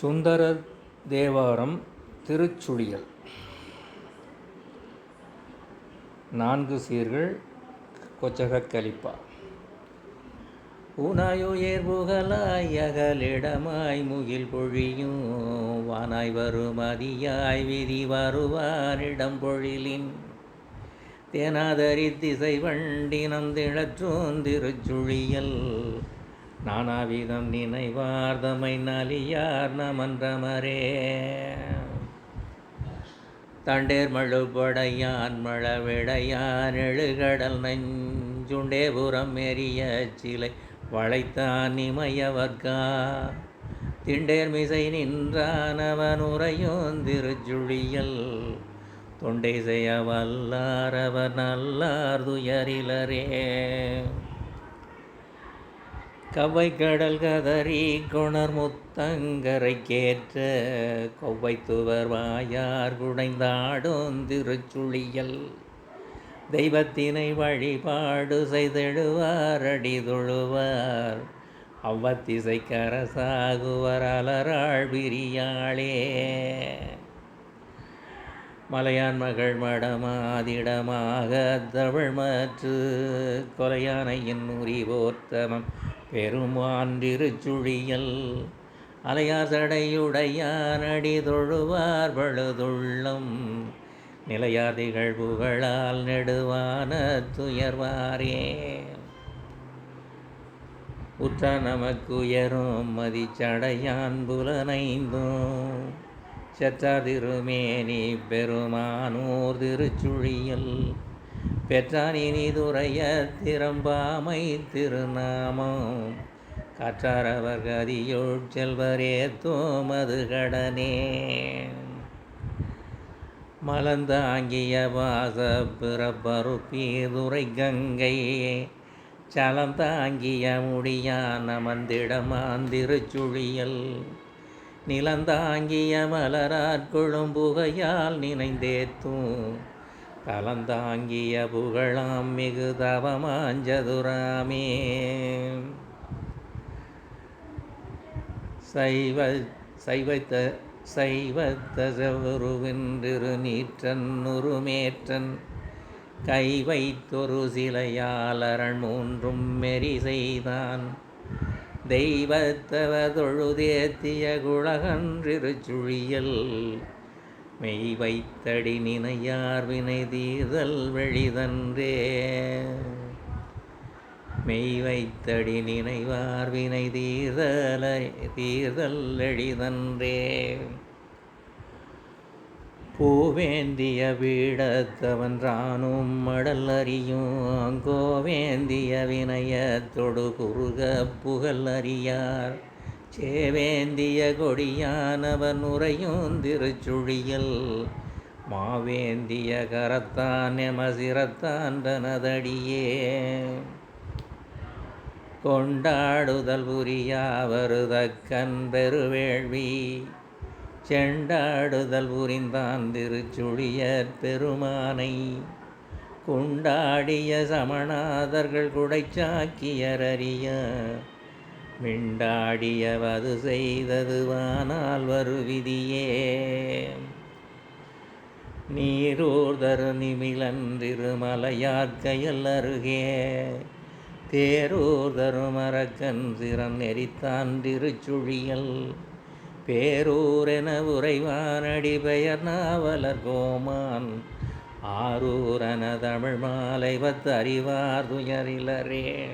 சுந்தரர் தேவாரம் திருச்சுழியல். நான்கு சீர்கள் கொச்சக கலிப்பா. உனாயுயர் புகழாய் அகலிடமாய் முகில் பொழியும். வானாய் வரும் அதியாய் விதி வருவாரிடம் பொழிலின். தேனாதரி திசை வண்டினம் திழற்றும் திருச்சுழியல். நானாவிதம் நினைவார்தமை நலியார் நமன்றமரே. தண்டேர் மழுபடையான் மழவிடையான் எழுகடல் நஞ்சுண்டேபுரம் எரிய சிலை வளைத்தான் இமயவர்கா திண்டேர் மிசை நின்றான் அவன் உரையும் திருச்சுழியல். தொண்டை செய்ய வல்லார் அவர் நல்லார் துயரிலரே. கவை கடல் கதறி கொணர் முத்தங்கரை கேற்ற கொவ்வைத்துவர் வாயார் குடைந்தாடும் திருச்சுழியல். தெய்வத்தினை வழிபாடு செய்தெழுவார் அடி தொழுவார் அவ்வத்திசைக்கரசாகுவர் அலராள் பிரியாளே. மலையான் மகள் மடமாதிடமாக தமிழ் மற்று கொலையானையின் உரி போர்த்தமம் பெருமாண்டிருச்சுழியல் அலையார் சடையுடையான் அடி தொழுவார் பழுதுள்ளம். நிலையார் திகழ் புகழால் நெடுவான துயர்வாரே. உற்ற நமக்குயரும் மதிச்சடையான் புலனைந்தும் செற்றாதிருமேனி பெருமானூர் திருச்சுழியல் பெற்றானினி துறைய திறம்பாமை திருநாமம். கற்றாரவர் கதியுள் செல்வரே தோமது கடனே. மலந்தாங்கிய வாச பிறப்பருப்பீதுரை கங்கை சலந்தாங்கிய முடியான் அமர்ந்திடமாந்திருச்சுழியல் நிலந்தாங்கிய மலராட்கொழும் கொழும்புகையால் நினைந்தேத்தும். கலந்தாங்கிய புகழாம் மிகு தவமாஞ்சதுராமே சைவ சைவத்த சைவத்த செவருவென்றிரு நீற்றன் உருமேற்றன் கை வைத்தொரு சிலையாளரன் மூன்றும் மெரி செய்தான் தெய்வத்தவ தொழுதேத்திய குழகன்றிருச்சுழியல் மெய் வைத்தடி நினையார் வினை தீர்தல் வெளிதன்றே மெய் வைத்தடி நினைவார் வினை தீர்தல தீர்தல் எளிதன்றே பூவேந்திய வீடத்தவன்றானும் மடல் அறியும் கோவேந்திய வினயத்தொடு குறுக புகழ் அறியார். சேவேந்திய கொடியானவன் உரையும் திருச்சுழியல் மாவேந்திய கரத்தான் எமசிரத்தான் தனதடியே. கொண்டாடுதல் புரியாவருதக்கன் பெருவேள்வி செண்டாடுதல் புரிந்தான் திருச்சுழியற் பெருமானை. குண்டாடிய சமணாதர்கள் குடைச்சாக்கியரறிய மிண்டாடியவது செய்ததுவானால் வருவிதியே. நீரூர்தரு நிமிலன் திருமலையார்கையல் அருகே தேரூர் தருமரக்கன் சிறன் நெறித்தான் திருச்சுழியல். பேரூரென உறைவானடி பெயர் நாவலர் கோமான். ஆரூரன தமிழ் மாலை பத்து அறிவார் துயரிலரே.